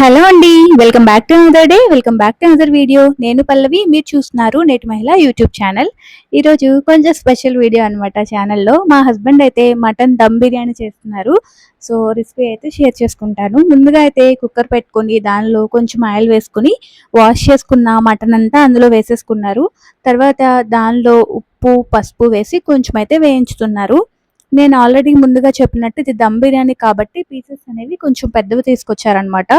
Hello అండి welcome back to another day welcome back to another video. నేను పల్లవి మీరు చూస్తున్నారు నేటి మహిళ యూట్యూబ్ ఛానల్. ఈరోజు కొంచెం స్పెషల్ వీడియో అనమాట ఛానల్లో. మా హస్బెండ్ అయితే మటన్ దమ్ బిర్యానీ చేస్తున్నారు. సో రెసిపీ అయితే షేర్ చేసుకుంటాను. ముందుగా అయితే కుక్కర్ పెట్టుకొని దానిలో కొంచెం ఆయిల్ వేసుకొని వాష్ చేసుకున్న మటన్ అంతా అందులో వేసేసుకున్నారు. తర్వాత దానిలో ఉప్పు పసుపు వేసి కొంచెం అయితే వేయించుతున్నారు. నేను ఆల్రెడీ ముందుగా చెప్పినట్టు ఇది దమ్ బిర్యానీ కాబట్టి పీసెస్ అనేవి కొంచెం పెద్దవి తీసుకొచ్చారనమాట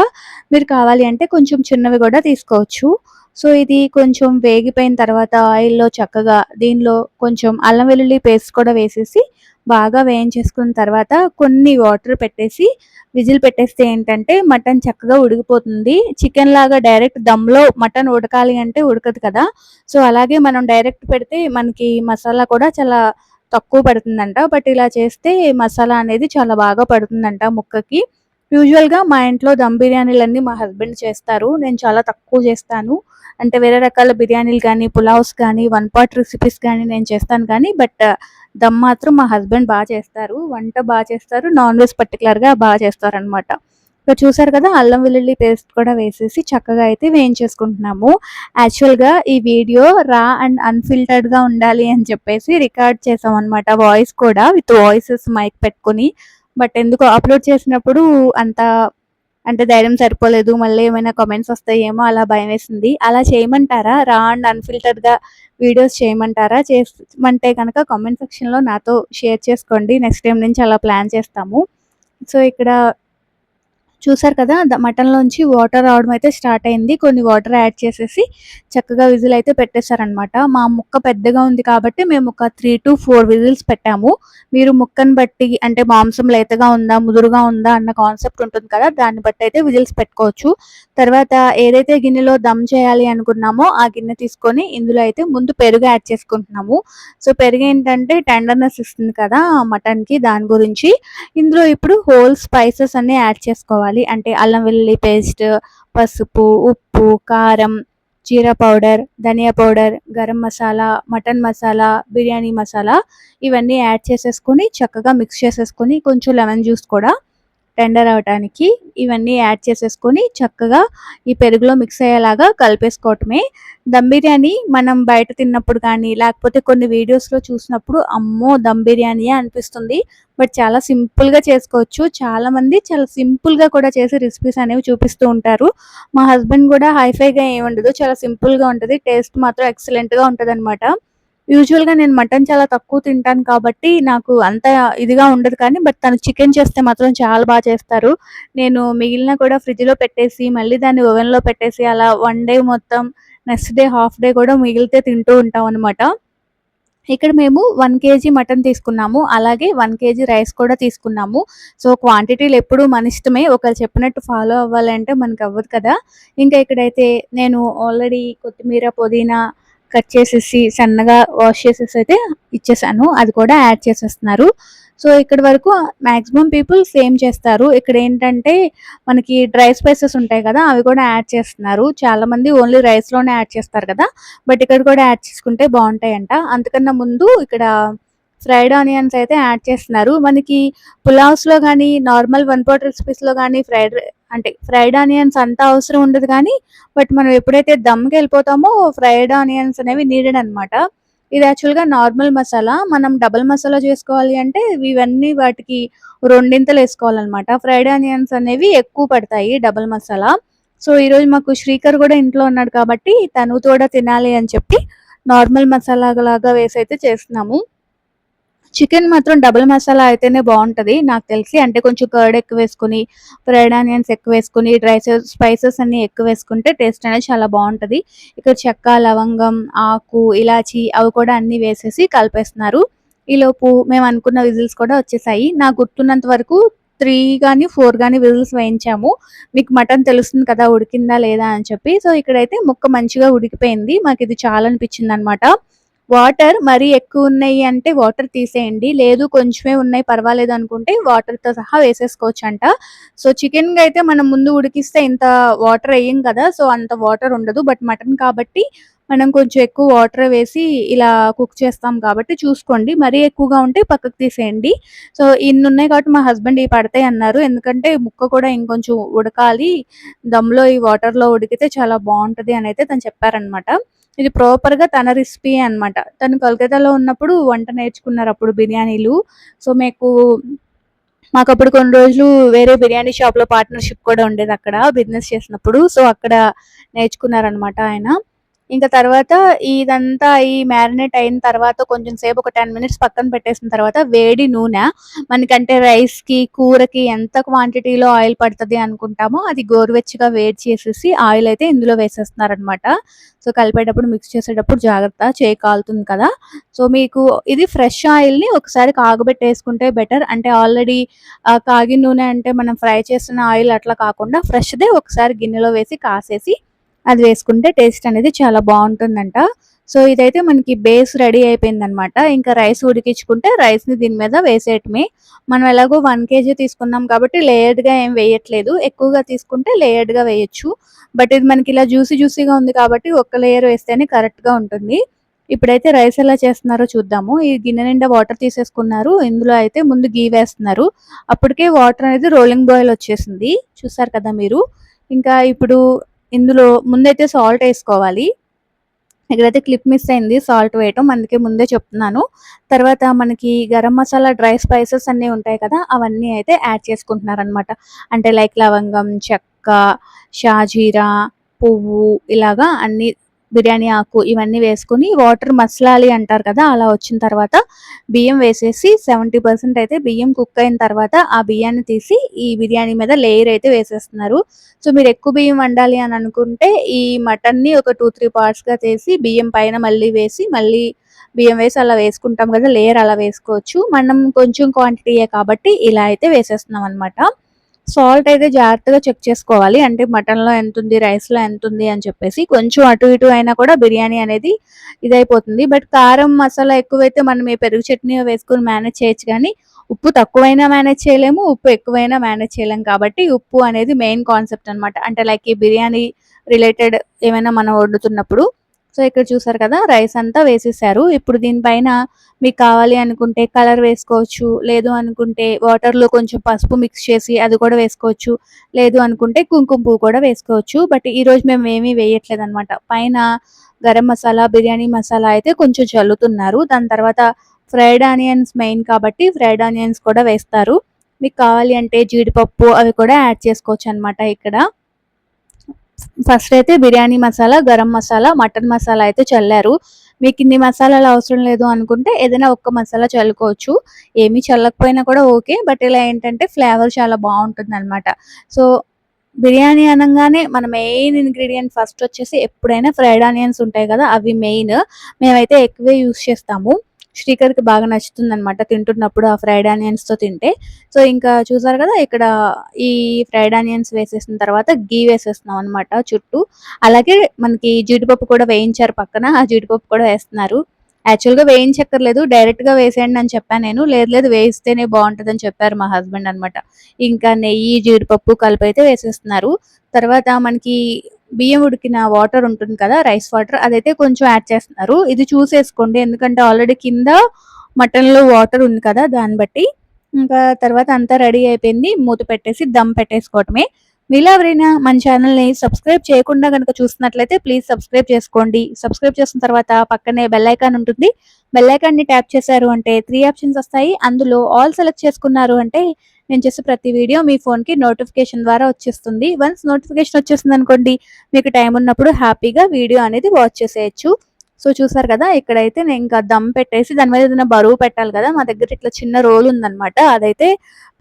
మీరు కావాలి అంటే కొంచెం చిన్నవి కూడా తీసుకోవచ్చు. సో ఇది కొంచెం వేగిపోయిన తర్వాత ఆయిల్లో చక్కగా దీనిలో కొంచెం అల్లం వెల్లుల్లి పేస్ట్ కూడా వేసేసి బాగా వేయించేసుకున్న తర్వాత కొన్ని వాటర్ పెట్టేసి విజిల్ పెట్టేస్తే ఏంటంటే మటన్ చక్కగా ఉడికిపోతుంది. చికెన్ లాగా డైరెక్ట్ దమ్లో మటన్ ఉడకాలి అంటే ఉడకదు కదా. సో అలాగే మనం డైరెక్ట్ పెడితే మనకి మసాలా కూడా చాలా తక్కువ పడుతుందంట. బట్ ఇలా చేస్తే మసాలా అనేది చాలా బాగా పడుతుందంట ముక్కకి. యూజువల్గా మా ఇంట్లో దమ్ బిర్యానీలన్నీ మా హస్బెండ్ చేస్తారు. నేను చాలా తక్కువ చేస్తాను. అంటే వేరే రకాల బిర్యానీలు కానీ పులావ్స్ కానీ వన్ పాట్ రెసిపీస్ కానీ నేను చేస్తాను కానీ బట్ దమ్ మాత్రం మా హస్బెండ్ బాగా చేస్తారు. వంట బాగా చేస్తారు. నాన్ వెజ్ పర్టికులర్గా బాగా చేస్తారనమాట ఇక్కడ చూసారు కదా అల్లం వెల్లుల్లి పేస్ట్ కూడా వేసేసి చక్కగా అయితే వేయించేసుకుంటున్నాము. యాక్చువల్గా ఈ వీడియో రా అండ్ అన్ఫిల్టర్డ్గా ఉండాలి అని చెప్పేసి రికార్డ్ చేసాం అనమాట వాయిస్ కూడా విత్ వాయిసెస్ మైక్ పెట్టుకుని. బట్ ఎందుకు అప్లోడ్ చేసినప్పుడు అంత అంటే ధైర్యం సరిపోలేదు మళ్ళీ ఏమైనా కామెంట్స్ వస్తాయేమో అలా భయం వేసింది. అలా చేయమంటారా? రా అండ్ అన్ఫిల్టర్డ్గా వీడియోస్ చేయమంటారా? చేయమంటే కనుక కామెంట్ సెక్షన్లో నాతో షేర్ చేసుకోండి. నెక్స్ట్ టైం నుంచి అలా ప్లాన్ చేస్తాము. సో ఇక్కడ చూసారు కదా మటన్లోంచి వాటర్ రావడం అయితే స్టార్ట్ అయింది. కొన్ని వాటర్ యాడ్ చేసేసి చక్కగా విజిల్ అయితే పెట్టేశారనమాట మా ముక్క పెద్దగా ఉంది కాబట్టి మేము ఒక త్రీ టు ఫోర్ విజిల్స్ పెట్టాము. మీరు ముక్కను బట్టి అంటే మాంసం లేతగా ఉందా ముదురుగా ఉందా అన్న కాన్సెప్ట్ ఉంటుంది కదా దాన్ని బట్టి అయితే విజిల్స్ పెట్టుకోవచ్చు. తర్వాత ఏదైతే గిన్నెలో దమ్ చేయాలి అనుకున్నామో ఆ గిన్నె తీసుకొని ఇందులో అయితే ముందు పెరుగు యాడ్ చేసుకుంటున్నాము. సో పెరుగు ఏంటంటే టెండర్నెస్ ఇస్తుంది కదా మటన్కి దాని గురించి. ఇందులో ఇప్పుడు హోల్ స్పైసెస్ అన్ని యాడ్ చేసుకోవాలి. చేసుకోవాలి అంటే అల్లం వెల్లుల్లి పేస్ట్ పసుపు ఉప్పు కారం jeera powder dhaniya powder garam masala mutton masala biryani masala ఇవన్నీ యాడ్ చేసేసుకొని చక్కగా మిక్స్ చేసేసుకొని కొంచెం లెమన్ జ్యూస్ కూడా టెండర్ అవడానికి ఇవన్నీ యాడ్ చేసేసుకొని చక్కగా ఈ పెరుగులో మిక్స్ అయ్యేలాగా కలిపేసుకోవటమే. దమ్ బిర్యానీ మనం బయట తిన్నప్పుడు కానీ లేకపోతే కొన్ని వీడియోస్లో చూసినప్పుడు అమ్మో దమ్ బిర్యానీ అనిపిస్తుంది. బట్ చాలా సింపుల్గా చేసుకోవచ్చు. చాలామంది చాలా సింపుల్గా కూడా చేసే రెసిపీస్ అనేవి చూపిస్తూ ఉంటారు. మా హస్బెండ్ కూడా హైఫైగా ఏమి ఉండదు చాలా సింపుల్గా ఉంటుంది. టేస్ట్ మాత్రం ఎక్సలెంట్గా ఉంటుంది అనమాట యూజువల్గా నేను మటన్ చాలా తక్కువ తింటాను కాబట్టి నాకు అంత ఇదిగా ఉండదు కానీ బట్ తను చికెన్ చేస్తే మాత్రం చాలా బాగా చేస్తారు. నేను మిగిలిన కూడా ఫ్రిడ్జ్లో పెట్టేసి మళ్ళీ దాన్ని ఓవెన్లో పెట్టేసి అలా వన్ డే మొత్తం నెక్స్ట్ డే హాఫ్ డే కూడా మిగిలితే తింటూ ఉంటాం అనమాట ఇక్కడ మేము వన్ కేజీ మటన్ తీసుకున్నాము. అలాగే వన్ కేజీ రైస్ కూడా తీసుకున్నాము. సో క్వాంటిటీలు ఎప్పుడు మన ఇష్టమే. ఒకరు చెప్పినట్టు ఫాలో అవ్వాలంటే మనకు అవ్వదు కదా. ఇంకా ఇక్కడైతే నేను ఆల్రెడీ కొత్తిమీర పుదీనా కట్ చేసేసి సన్నగా వాష్ చేసేసి అయితే ఇచ్చేసాను. అది కూడా యాడ్ చేసేస్తున్నారు. సో ఇక్కడ వరకు మ్యాక్సిమం పీపుల్ సేమ్ చేస్తారు. ఇక్కడ ఏంటంటే మనకి డ్రై స్పైసెస్ ఉంటాయి కదా అవి కూడా యాడ్ చేస్తున్నారు. చాలా మంది ఓన్లీ రైస్లోనే యాడ్ చేస్తారు కదా బట్ ఇక్కడ కూడా యాడ్ చేసుకుంటే బాగుంటాయంట. అంతకన్నా ముందు ఇక్కడ ఫ్రైడ్ ఆనియన్స్ అయితే యాడ్ చేస్తున్నారు. మనకి పులావ్స్లో కానీ నార్మల్ వన్ పాట్ రెసిపీస్లో కానీ ఫ్రైడ్ అంటే ఫ్రైడ్ ఆనియన్స్ అంత అవసరం ఉండదు కానీ బట్ మనం ఎప్పుడైతే దమ్కి వెళ్ళిపోతామో ఫ్రైడ్ ఆనియన్స్ అనేవి నీడెడ్ అనమాట ఇది యాక్చువల్గా నార్మల్ మసాలా. మనం డబల్ మసాలా చేసుకోవాలి అంటే ఇవన్నీ వాటికి రెండింతలు వేసుకోవాలన్నమాట. ఫ్రైడ్ ఆనియన్స్ అనేవి ఎక్కువ పడతాయి డబల్ మసాలా. సో ఈరోజు మాకు శ్రీకర్ కూడా ఇంట్లో ఉన్నాడు కాబట్టి తను కూడా తినాలి అని చెప్పి నార్మల్ మసాలా లాగా వేసి అయితే చేస్తున్నాము. చికెన్ మాత్రం డబుల్ మసాలా అయితేనే బాగుంటుంది నాకు తెలిసి. అంటే కొంచెం కర్డ్ ఎక్కువ వేసుకుని ఫ్రైడ్ ఆనియన్స్ ఎక్కువ వేసుకుని డ్రై స్పైసెస్ అన్ని ఎక్కువ వేసుకుంటే టేస్ట్ అనేది చాలా బాగుంటుంది. ఇక్కడ చెక్క లవంగం ఆకు ఇలాచి అవి కూడా అన్ని వేసేసి కలిపేస్తున్నారు. ఈలోపు మేము అనుకున్న విజిల్స్ కూడా వచ్చేసాయి. నాకు గుర్తున్నంత వరకు త్రీ కానీ ఫోర్ కానీ విజిల్స్ వేయించాము. మీకు మటన్ తెలుస్తుంది కదా ఉడికిందా లేదా అని చెప్పి. సో ఇక్కడైతే ముక్క మంచిగా ఉడికిపోయింది. మాకు ఇది చాలా అనిపించింది అనమాట వాటర్ మరీ ఎక్కువ ఉన్నాయి అంటే వాటర్ తీసేయండి. లేదు కొంచెమే ఉన్నాయి పర్వాలేదు అనుకుంటే వాటర్తో సహా వేసేసుకోవచ్చు అంట సో చికెన్ అయితే మనం ముందు ఉడికిస్తే ఇంత వాటర్ వేయం కదా సో అంత వాటర్ ఉండదు. బట్ మటన్ కాబట్టి మనం కొంచెం ఎక్కువ వాటర్ వేసి ఇలా కుక్ చేస్తాం కాబట్టి చూసుకోండి. మరీ ఎక్కువగా ఉంటే పక్కకు తీసేయండి. సో ఇన్ని ఉన్నాయి కాబట్టి మా హస్బెండ్ ఇవి పడతాయి అన్నారు. ఎందుకంటే ముక్క కూడా ఇంకొంచెం ఉడకాలి. దమ్లో ఈ వాటర్లో ఉడికితే చాలా బాగుంటుంది అని అయితే తను చెప్పారనమాట ఇది ప్రాపర్గా తన రెసిపీ అన్నమాట. తను కలకత్తాలో ఉన్నప్పుడు వంట నేర్చుకున్నారు అప్పుడు బిర్యానీలు. సో మీకు మాకు అప్పుడు కొన్ని రోజులు వేరే బిర్యానీ షాప్లో పార్ట్నర్షిప్ కూడా ఉండేది అక్కడ బిజినెస్ చేసినప్పుడు. సో అక్కడ నేర్చుకున్నారనమాట ఆయన. ఇంకా తర్వాత ఇదంతా ఈ మ్యారినేట్ అయిన తర్వాత కొంచెం సేపు ఒక టెన్ మినిట్స్ పక్కన పెట్టేసిన తర్వాత వేడి నూనె. మనకంటే రైస్కి కూరకి ఎంత క్వాంటిటీలో ఆయిల్ పడుతుంది అనుకుంటామో అది గోరువెచ్చగా వేడి చేసేసి ఆయిల్ అయితే ఇందులో వేసేస్తున్నారనమాట సో కలిపేటప్పుడు మిక్స్ చేసేటప్పుడు జాగ్రత్త చేయి కాలుతుంది కదా. సో మీకు ఇది ఫ్రెష్ ఆయిల్ని ఒకసారి కాగబెట్టేసుకుంటే బెటర్. అంటే ఆల్రెడీ కాగిన నూనె అంటే మనం ఫ్రై చేసిన ఆయిల్ అట్లా కాకుండా ఫ్రెష్దే ఒకసారి గిన్నెలో వేసి కాసేసి అది వేసుకుంటే టేస్ట్ అనేది చాలా బాగుంటుందంట. సో ఇదైతే మనకి బేస్ రెడీ అయిపోయింది అనమాట ఇంకా రైస్ ఉడికించుకుంటే రైస్ని దీని మీద వేసేయటమే. మనం ఎలాగో వన్ కేజీ తీసుకున్నాం కాబట్టి లేయర్డ్గా ఏం వేయట్లేదు. ఎక్కువగా తీసుకుంటే లేయర్డ్గా వేయచ్చు. బట్ ఇది మనకి ఇలా జ్యూసీ జ్యూసీగా ఉంది కాబట్టి ఒక్క లేయర్ వేస్తేనే కరెక్ట్గా ఉంటుంది. ఇప్పుడైతే రైస్ ఎలా చేస్తున్నారో చూద్దాము. ఈ గిన్నె నిండా వాటర్ తీసేసుకున్నారు. ఇందులో అయితే ముందు గీ వేస్తున్నారు. అప్పటికే వాటర్ అనేది రోలింగ్ బాయిల్ వచ్చేసింది. చూసారు కదా మీరు? ఇంకా ఇప్పుడు ఇందులో ముందైతే సాల్ట్ వేసుకోవాలి. ఇక్కడైతే క్లిప్ మిస్ అయింది సాల్ట్ వేయటం అందుకే ముందే చెప్తున్నాను. తర్వాత మనకి గరం మసాలా డ్రై స్పైసెస్ అన్నీ ఉంటాయి కదా అవన్నీ అయితే యాడ్ చేసుకుంటున్నారనమాట అంటే లైక్ లవంగం చెక్క షాజీరా పువ్వు ఇలాగా అన్ని బిర్యానీ ఆకు ఇవన్నీ వేసుకుని వాటర్ మసలాలి అంటారు కదా అలా వచ్చిన తర్వాత బియ్యం వేసేసి సెవెంటీ పర్సెంట్ అయితే బియ్యం కుక్ అయిన తర్వాత ఆ బియ్యాన్ని తీసి ఈ బిర్యానీ మీద లేయర్ అయితే వేసేస్తున్నారు. సో మీరు ఎక్కువ బియ్యం వండాలి అని అనుకుంటే ఈ మటన్ని ఒక టూ త్రీ పార్ట్స్గా చేసి బియ్యం పైన మళ్ళీ వేసి మళ్ళీ బియ్యం వేసి అలా వేసుకుంటాం కదా లేయర్ అలా వేసుకోవచ్చు. మనం కొంచెం క్వాంటిటీయే కాబట్టి ఇలా అయితే వేసేస్తున్నాం అనమాట సాల్ట్ అయితే జాగ్రత్తగా చెక్ చేసుకోవాలి. అంటే మటన్లో ఎంత ఉంది రైస్లో ఎంత ఉంది అని చెప్పేసి కొంచెం అటు ఇటు అయినా కూడా బిర్యానీ అనేది ఇదైపోతుంది. బట్ కారం మసాలా ఎక్కువైతే మనం ఏ పెరుగు చట్నీ వేసుకొని మేనేజ్ చేయొచ్చు కానీ ఉప్పు తక్కువైనా మేనేజ్ చేయలేము ఉప్పు ఎక్కువైనా మేనేజ్ చేయలేము కాబట్టి ఉప్పు అనేది మెయిన్ కాన్సెప్ట్ అనమాట అంటే లైక్ ఈ బిర్యానీ రిలేటెడ్ ఏమైనా మనం వండుతున్నప్పుడు సో ఇక్కడ చూసారు కదా రైస్ అంతా వేసేసారు. ఇప్పుడు దీనిపైన మీకు కావాలి అనుకుంటే కలర్ వేసుకోవచ్చు లేదు అనుకుంటే వాటర్లో కొంచెం పసుపు మిక్స్ చేసి అది కూడా వేసుకోవచ్చు లేదు అనుకుంటే కుంకుమ పువ్వు కూడా వేసుకోవచ్చు. బట్ ఈరోజు మేము ఏమీ వేయట్లేదు అనమాట పైన గరం మసాలా బిర్యానీ మసాలా అయితే కొంచెం చల్లుతున్నారు. దాని తర్వాత ఫ్రైడ్ ఆనియన్స్ మెయిన్ కాబట్టి ఫ్రైడ్ ఆనియన్స్ కూడా వేస్తారు. మీకు కావాలి అంటే జీడిపప్పు అవి కూడా యాడ్ చేసుకోవచ్చు అనమాట ఇక్కడ. ఫస్ట్ అయితే బిర్యానీ మసాలా గరం మసాలా మటన్ మసాలా అయితే చల్లారు. మీకు ఇన్ని మసాలాలు అవసరం లేదు అనుకుంటే ఏదైనా ఒక్క మసాలా చల్లుకోవచ్చు. ఏమీ చల్లకపోయినా కూడా ఓకే బట్ ఇలా ఏంటంటే ఫ్లేవర్ చాలా బాగుంటుంది అనమాట సో బిర్యానీ అనగానే మన మెయిన్ ఇంగ్రీడియంట్ ఫస్ట్ వచ్చేసి ఎప్పుడైనా ఫ్రైడ్ ఆనియన్స్ ఉంటాయి కదా అవి మెయిన్. మేమైతే ఎక్కువే యూస్ చేస్తాము. శ్రీకర్కి బాగా నచ్చుతుంది అనమాట తింటున్నప్పుడు ఆ ఫ్రైడ్ ఆనియన్స్తో తింటే. సో ఇంకా చూసారు కదా ఇక్కడ ఈ ఫ్రైడ్ ఆనియన్స్ వేసేసిన తర్వాత గీ వేసేస్తున్నాం అనమాట చుట్టూ. అలాగే మనకి జీడిపప్పు కూడా వేయించారు పక్కన ఆ జీడిపప్పు కూడా వేస్తున్నారు. యాక్చువల్గా వేయించక్కర్లేదు డైరెక్ట్గా వేసేయండి అని చెప్పాను నేను. లేదు లేదు వేయిస్తేనే బాగుంటుంది అని చెప్పారు మా హస్బెండ్ అనమాట ఇంకా నెయ్యి జీడిపప్పు కలిపి అయితే వేసేస్తున్నారు. తర్వాత మనకి బియ్యం ఉడికిన వాటర్ ఉంటుంది కదా రైస్ వాటర్ అదైతే కొంచెం యాడ్ చేస్తున్నారు. ఇది చూసేసుకోండి ఎందుకంటే ఆల్రెడీ కింద మటన్లో వాటర్ ఉంది కదా దాన్ని బట్టి. ఇంకా తర్వాత అంతా రెడీ అయిపోయింది మూత పెట్టేసి దమ్ పెట్టేసుకోవటమే. మీలో ఎవరైనా మన ఛానల్ని సబ్స్క్రైబ్ చేయకుండా కనుక చూస్తున్నట్లయితే ప్లీజ్ సబ్స్క్రైబ్ చేసుకోండి. సబ్స్క్రైబ్ చేసిన తర్వాత పక్కనే బెల్ ఐకాన్ ఉంటుంది. బెల్ ఐకాన్ని ట్యాప్ చేశారు అంటే త్రీ ఆప్షన్స్ వస్తాయి. అందులో ఆల్ సెలెక్ట్ చేసుకున్నారు అంటే నేను చేసే ప్రతి వీడియో మీ ఫోన్కి నోటిఫికేషన్ ద్వారా వచ్చేస్తుంది. వన్స్ నోటిఫికేషన్ వచ్చేస్తుంది అనుకోండి మీకు టైం ఉన్నప్పుడు హ్యాపీగా వీడియో అనేది వాచ్ చేసేయచ్చు. సో చూసారు కదా ఇక్కడైతే నేను ఇంకా దమ్ పెట్టేసి దాని మీద ఏదైనా బరువు పెట్టాలి కదా మా దగ్గర ఇట్లా చిన్న రోల్ ఉందన్నమాట. అదైతే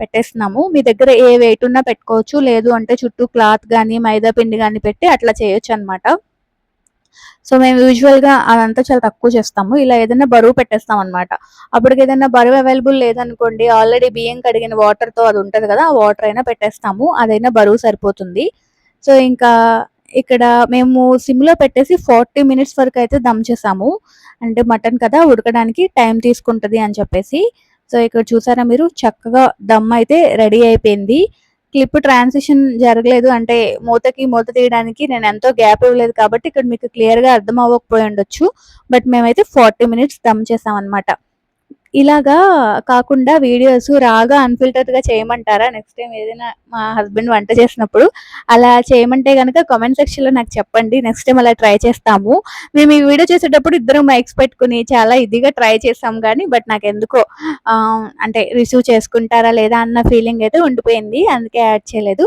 పెట్టేస్తున్నాము. మీ దగ్గర ఏ వెయిట్ ఉన్నా పెట్టుకోవచ్చు. లేదు అంటే చుట్టూ క్లాత్ కానీ మైదా పిండి కానీ పెట్టి అట్లా చేయొచ్చు అనమాట సో మేము యూజువల్గా అదంతా చాలా తక్కువ చేస్తాము ఇలా ఏదైనా బరువు పెట్టేస్తాం అనమాట అప్పటికి ఏదైనా బరువు అవైలబుల్ లేదనుకోండి ఆల్రెడీ బియ్యం కడిగిన వాటర్తో అది ఉంటుంది కదా ఆ వాటర్ అయినా పెట్టేస్తాము అదైనా బరువు సరిపోతుంది సో ఇంకా ఇక్కడ మేము సిమ్‌లో పెట్టేసి 40 మినిట్స్ వరకు అయితే దమ్ చేసాము. అంటే మటన్ కదా ఉడకడానికి టైం తీసుకుంటది అని చెప్పేసి. సో, ఇక్కడ చూసారా మీరు చక్కగా దమ్ అయితే రెడీ అయిపోయింది. క్లిప్ ట్రాన్సిషన్ జరగలేదు అంటే మూతకి మూత తీయడానికి నేను ఎంతో గ్యాప్ ఇవ్వలేదు కాబట్టి ఇక్కడ మీకు క్లియర్‌గా అర్థం అవ్వకపోయి ఉండొచ్చు. బట్ మేమైతే 40 మినిట్స్ దమ్ చేసామన్నమాట. ఇలాగా కాకుండా వీడియోస్ రాగా అన్‌ఫిల్టర్డ్‌గా చేయమంటారా? నెక్స్ట్ టైం ఏదైనా మా హస్బెండ్ వంట చేసినప్పుడు అలా చేయమంటే కనుక కామెంట్ సెక్షన్‌లో నాకు చెప్పండి. నెక్స్ట్ టైం అలా ట్రై చేస్తాము. మేము ఈ వీడియో చేసేటప్పుడు ఇద్దరం మైక్స్ పెట్టుకొని చాలా ఇదిగా ట్రై చేస్తాం కానీ బట్ నాకు ఎందుకో అంటే రిసీవ్ చేసుకుంటారా లేదా అన్న ఫీలింగ్ అయితే ఉండిపోయింది. అందుకే యాడ్ చేయలేదు.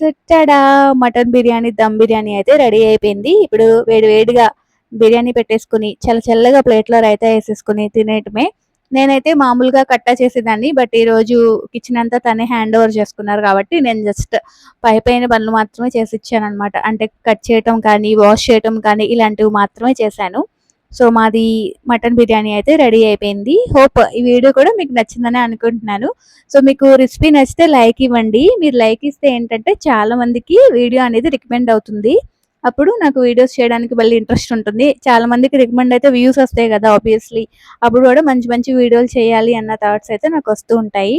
చుట్టడా మటన్ బిర్యానీ, దమ్ బిర్యానీ అయితే రెడీ అయిపోయింది. ఇప్పుడు వేడి వేడిగా బిర్యానీ పెట్టేసుకొని చల్ల చల్లగా ప్లేట్‌లో రైతా వేసేసుకుని తినేయటమే. నేనైతే మామూలుగా కట్టా చేసేదాన్ని. బట్ ఈరోజు కిచెన్ అంతా తనే హ్యాండ్ ఓవర్ చేసుకున్నారు కాబట్టి నేను జస్ట్ పై పైన పనులు మాత్రమే అనమాట అంటే కట్ చేయటం కానీ, వాష్ చేయటం కానీ ఇలాంటివి మాత్రమే చేశాను. సో, మాది మటన్ బిర్యానీ అయితే రెడీ అయిపోయింది. హోప్ ఈ వీడియో కూడా మీకు నచ్చిందని అనుకుంటున్నాను. సో, మీకు రెసిపీ నచ్చితే లైక్ ఇవ్వండి. మీరు లైక్ ఇస్తే ఏంటంటే చాలా మందికి వీడియో అనేది రికమెండ్ అవుతుంది. అప్పుడు నాకు వీడియోస్ చేయడానికి మళ్ళీ ఇంట్రెస్ట్ ఉంటుంది. చాలా మందికి రికమెండ్ అయితే వ్యూస్ వస్తాయి కదా! ఆబ్వియస్‌లీ. అప్పుడు కూడా మంచి మంచి వీడియోలు చేయాలి అన్న థాట్స్ అయితే నాకు వస్తూ ఉంటాయి.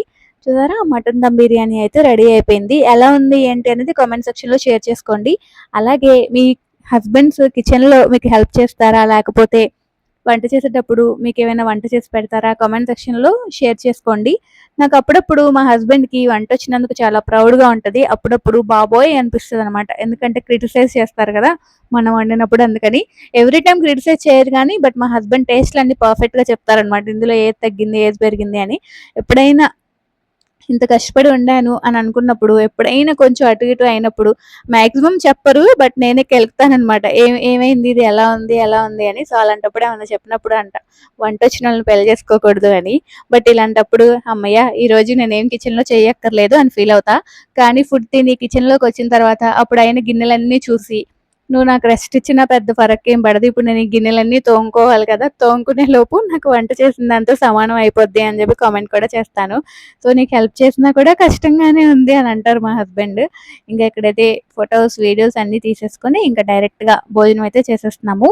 చూసారా మటన్ దమ్ బిర్యానీ అయితే రెడీ అయిపోయింది. ఎలా ఉంది ఏంటి అనేది కామెంట్ సెక్షన్‌లో షేర్ చేసుకోండి. అలాగే మీ హస్బెండ్స్ కిచెన్‌లో మీకు హెల్ప్ చేస్తారా? లేకపోతే వంట చేసేటప్పుడు మీకు ఏమైనా వంట చేసి పెడతారా? కామెంట్ సెక్షన్‌లో షేర్ చేసుకోండి. నాకు అప్పుడప్పుడు మా హస్బెండ్‌కి వంటొచ్చినందుకు చాలా ప్రౌడ్‌గా ఉంటుంది అప్పుడప్పుడు బాబోయ్! అనిపిస్తుంది అనమాట ఎందుకంటే క్రిటిసైజ్ చేస్తారు కదా! మనం వండినప్పుడు అందుకని. ఎవ్రీ టైం క్రిటిసైజ్ చేయరు కానీ బట్ మా హస్బెండ్ టేస్ట్‌లన్నీ పర్ఫెక్ట్‌గా చెప్తారనమాట. ఇందులో ఏది తగ్గింది, ఏది పెరిగింది అని. ఎప్పుడైనా ఇంత కష్టపడి ఉండాను అని అనుకున్నప్పుడు ఎప్పుడైనా కొంచెం అటు ఇటు అయినప్పుడు మాక్సిమం చెప్పరు. బట్ నేనే కెలుకుతాననమాట. ఏం ఏమైంది? ఇది ఎలా ఉంది? ఎలా ఉంది? అని. సో, అలాంటప్పుడు ఏమైనా చెప్పినప్పుడు అంట వంట వచ్చిన వాళ్ళని పెళ్ళి చేసుకోకూడదు అని. బట్ ఇలాంటప్పుడు అమ్మయ్య ఈరోజు నేనేం కిచెన్‌లో చేయక్కర్లేదు అని ఫీల్ అవుతా. కానీ ఫుడ్ తిని కిచెన్‌లోకొచ్చిన తర్వాత అప్పుడు అయిన గిన్నెలన్నీ చూసి నువ్వు నాకు రెస్ట్ ఇచ్చినా పెద్ద ఫరక్ ఏం పడదు. ఇప్పుడు నేను ఈ గిన్నెలన్నీ తోముకోవాలి కదా! తోముకునే లోపు నాకు వంట చేసిన దాంతో సమానం అయిపోద్ది అని చెప్పి కామెంట్ కూడా చేస్తాను. సో, నీకు హెల్ప్ చేసినా కూడా కష్టంగానే ఉంది అని అంటారు మా హస్బెండ్. ఇంకా ఇక్కడైతే ఫొటోస్ వీడియోస్ అన్నీ తీసేసుకొని ఇంకా డైరెక్ట్‌గా భోజనం అయితే చేసేస్తున్నాము.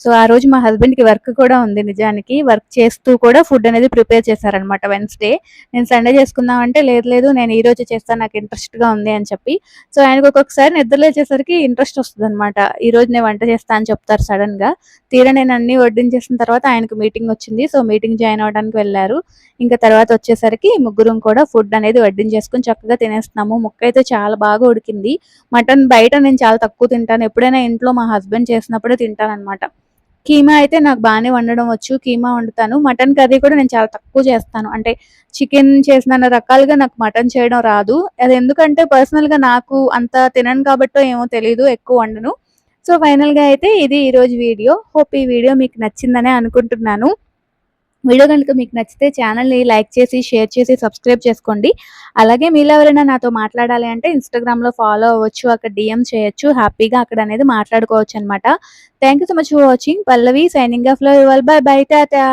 సో, ఆ రోజు మా హస్బెండ్‌కి వర్క్ కూడా ఉంది నిజానికి. వర్క్ చేస్తూ కూడా ఫుడ్ అనేది ప్రిపేర్ చేశారనమాట వెన్స్‌డే. నేను సండే చేసుకుందాం అంటే లేదు లేదు నేను ఈ రోజు చేస్తాను నాకు ఇంట్రెస్ట్‌గా ఉంది అని చెప్పి. సో, ఆయనకు ఒక్కొక్కసారి నిద్ర లేచేసరికి ఇంట్రెస్ట్ ఈ రోజు నేను వంట చేస్తా అని చెప్తారు సడన్గా తీరా నేను అన్ని వడ్డించేసిన తర్వాత ఆయనకు మీటింగ్ వచ్చింది. సో, మీటింగ్ జాయిన్ అవ్వడానికి వెళ్ళారు ఇంకా తర్వాత వచ్చేసరికి ముగ్గురం కూడా ఫుడ్ అనేది వడ్డించేసుకొని చక్కగా తినేస్తున్నాము. ముక్క అయితే చాలా బాగా ఉడికింది. మటన్ బయట నేను చాలా తక్కువ తింటాను. ఎప్పుడైనా ఇంట్లో మా హస్బెండ్ చేసినప్పుడే తింటాననమాట. కీమా అయితే నాకు బాగానే వండడం వచ్చు. కీమా వండుతాను. మటన్ కర్రీ కూడా నేను చాలా తక్కువ చేస్తాను. అంటే చికెన్ చేసిన రకాలుగా నాకు మటన్ చేయడం రాదు. అది ఎందుకంటే పర్సనల్‌గా నాకు అంత తినను కాబట్టో ఏమో తెలీదు ఎక్కువ వండను. సో, ఫైనల్‌గా అయితే ఇది ఈరోజు వీడియో. హోప్ ఈ వీడియో మీకు నచ్చిందనే అనుకుంటున్నాను. వీడియో కనుక మీకు నచ్చితే ఛానల్‌ని లైక్ చేసి, షేర్ చేసి, సబ్స్క్రైబ్ చేసుకోండి. అలాగే మీలో ఎవరైనా నాతో మాట్లాడాలి అంటే ఇన్‌స్టాగ్రామ్‌లో ఫాలో అవ్వచ్చు. అక్కడ డిఎం చేయొచ్చు. హ్యాపీగా అక్కడ అనేది మాట్లాడుకోవచ్చనమాట. Thank you so much for watching. Pallavi signing off. Love ఇవాల్ bye bye. Tata.